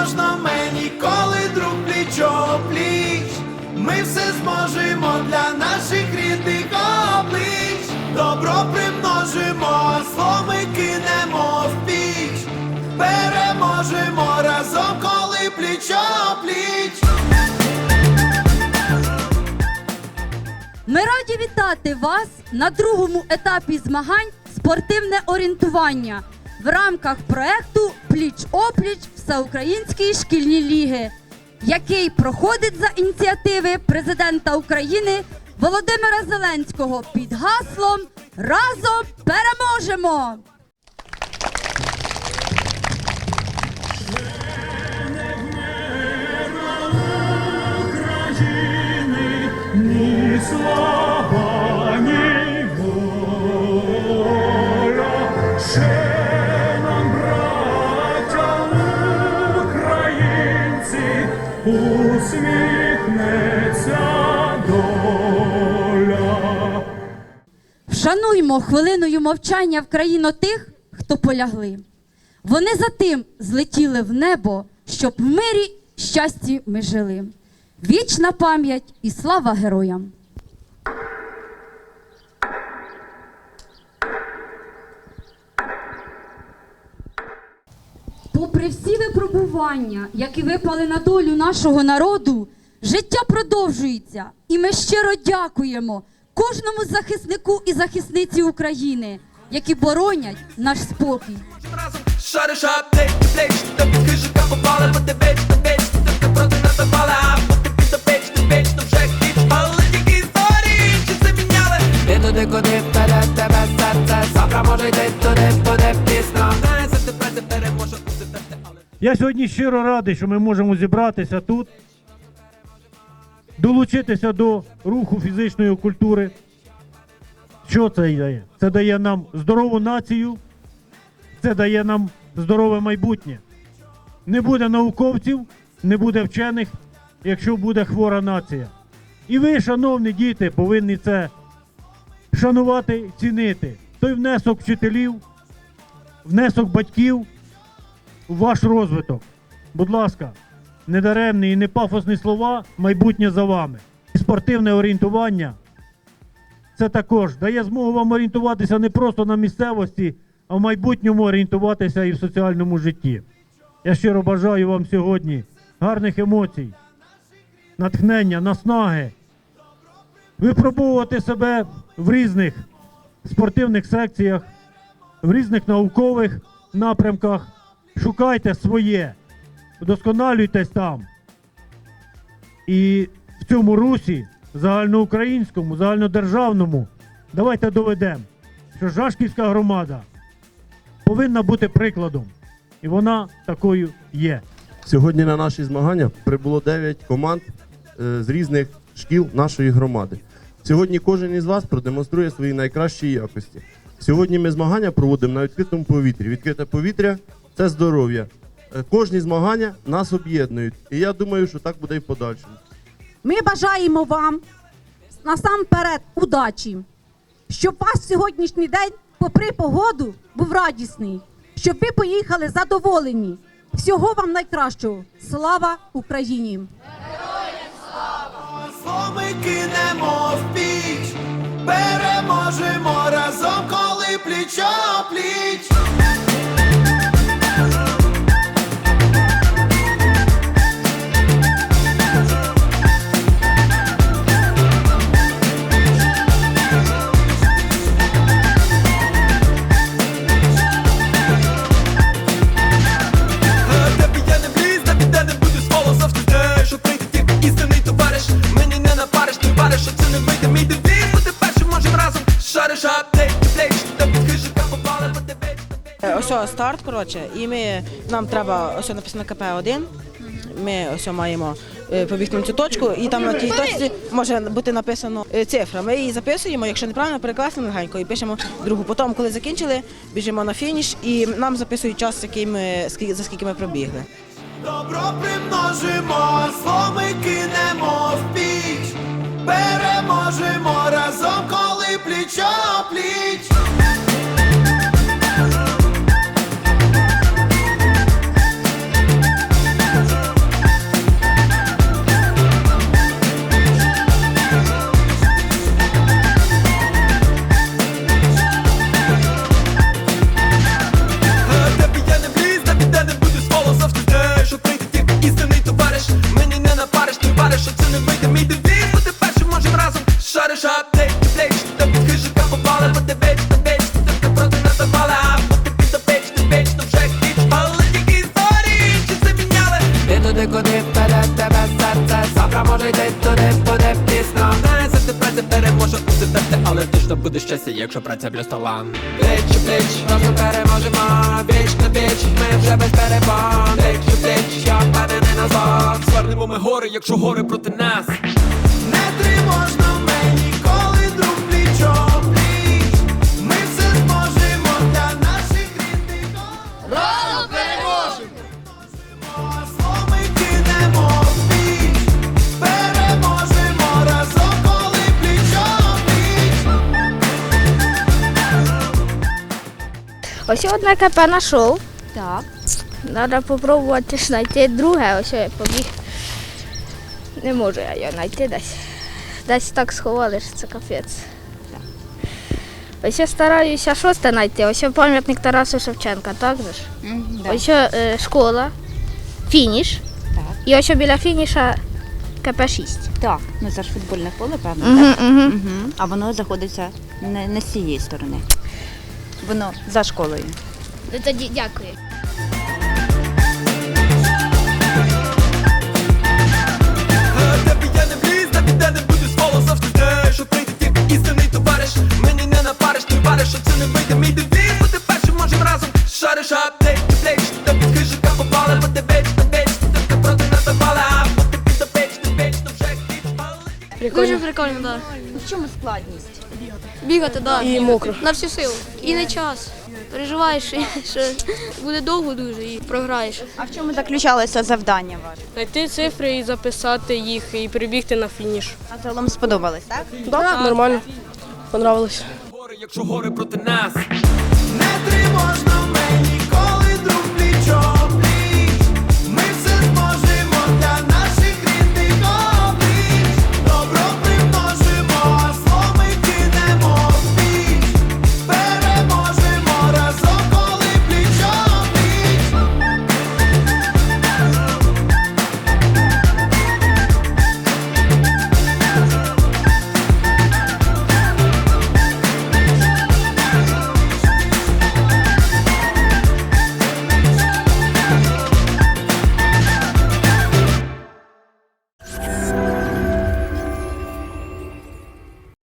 переможна ми ніколи друг пліч пліч. Ми все зможемо для наших рідних облич. Добро примножимо, зло кинемо в піч. Переможемо разом, коли пліч пліч. Ми раді вітати вас на другому етапі змагань спортивне орієнтування в рамках проекту Пліч-опліч Всеукраїнської шкільні ліги, який проходить за ініціативи президента України Володимира Зеленського під гаслом Разом переможемо! Усміхнеться доля. Вшануймо хвилиною мовчання в країну тих, хто полягли. Вони за тим злетіли в небо, щоб в мирі щасті ми жили. Вічна пам'ять і слава героям! Попри всі випробування, які випали на долю нашого народу, життя продовжується, і ми щиро дякуємо кожному захиснику і захисниці України, які боронять наш спокій. Я сьогодні щиро радий, що ми можемо зібратися тут, долучитися до руху фізичної культури. Що це дає? Це дає нам здорову націю, це дає нам здорове майбутнє. Не буде науковців, не буде вчених, якщо буде хвора нація. І ви, шановні діти, повинні це шанувати, цінити. Той внесок вчителів, внесок батьків ваш розвиток. Будь ласка, недаремні і не пафосні слова, майбутнє за вами. І спортивне орієнтування це також дає змогу вам орієнтуватися не просто на місцевості, а в майбутньому орієнтуватися і в соціальному житті. Я щиро бажаю вам сьогодні гарних емоцій, натхнення, наснаги, випробовувати себе в різних спортивних секціях, в різних наукових напрямках. Шукайте своє, вдосконалюйтесь там. І в цьому русі, загальноукраїнському, загальнодержавному, давайте доведемо, що Жашківська громада повинна бути прикладом. І вона такою є. Сьогодні на наші змагання прибуло 9 команд е, з різних шкіл нашої громади. Сьогодні кожен із вас продемонструє свої найкращі якості. Сьогодні ми змагання проводимо на відкритому повітрі. Відкрите повітря це здоров'я. Е, Кожні змагання нас об'єднують. І я думаю, що так буде і в подальшому. Ми бажаємо вам насамперед удачі, щоб ваш сьогоднішній день, попри погоду, був радісний, щоб ви поїхали задоволені. Всього вам найкращого. Слава Україні! Зло ми кинемо в піч, переможемо разом, коли пліч пліч. Істинний. Мені не напариш, не вариш, що це не вийде, мій девіз бути першим можем разом. Шариш аптеч, плеч, тобі скижика попали, бо ти беч, ти беч. Е, Ось старт, коротше, і ми, нам треба ось написано КП-1. Ми ось маємо е, побігти на цю точку, і там на тій точці може бути написано е, цифра. Ми її записуємо, якщо неправильно, перекласимо легенько і пишемо другу. Потім, коли закінчили, біжимо на фініш і нам записують час, який ми, за скільки ми пробігли. Добро примножимо, сломи кинемо в піч. Переможемо разом, коли пліч пліч. всім разом шариш апдейт, плеч, та хижика попали, бо ти беч, та беч, та ти проти надавали, а потім ти беч, ти беч, то вже хіч, але тільки історії чи заміняли. Ти туди, куди вперед тебе серце, завтра може йти туди, буде пізно. Не за завжди праця переможе у серце, але точно буде щастя, якщо праця плюс стола Плеч, плеч, разом переможемо, біч на біч, ми вже без перебан. Плеч, плеч, я впевнений назад, звернемо ми гори, якщо гори проти нас. Ось одне КП знайшов. Так. Треба спробувати знайти друге, ось я побіг. Не можу я його знайти десь. Десь так сховали, що це капець. Ось я стараюся шосте знайти. Ось пам'ятник Тарасу Шевченка, так же ж? Ось е, школа, фініш. І ось біля фініша КП-6. Так, ну це ж футбольне поле, певно. Угу, так? угу. Угу. А воно знаходиться не, не з цієї сторони. Воно за школою. Тоді дякую. Так. В чому складність? Бігати, так. І мокро. На всю силу. І не час. Переживаєш, що буде довго дуже і програєш. А в чому заключалося завдання ваше? Знайти цифри і записати їх, і прибігти на фініш. А загалом сподобалось, так? Так, нормально. Понравилось. Гори, якщо гори проти нас Не тривожно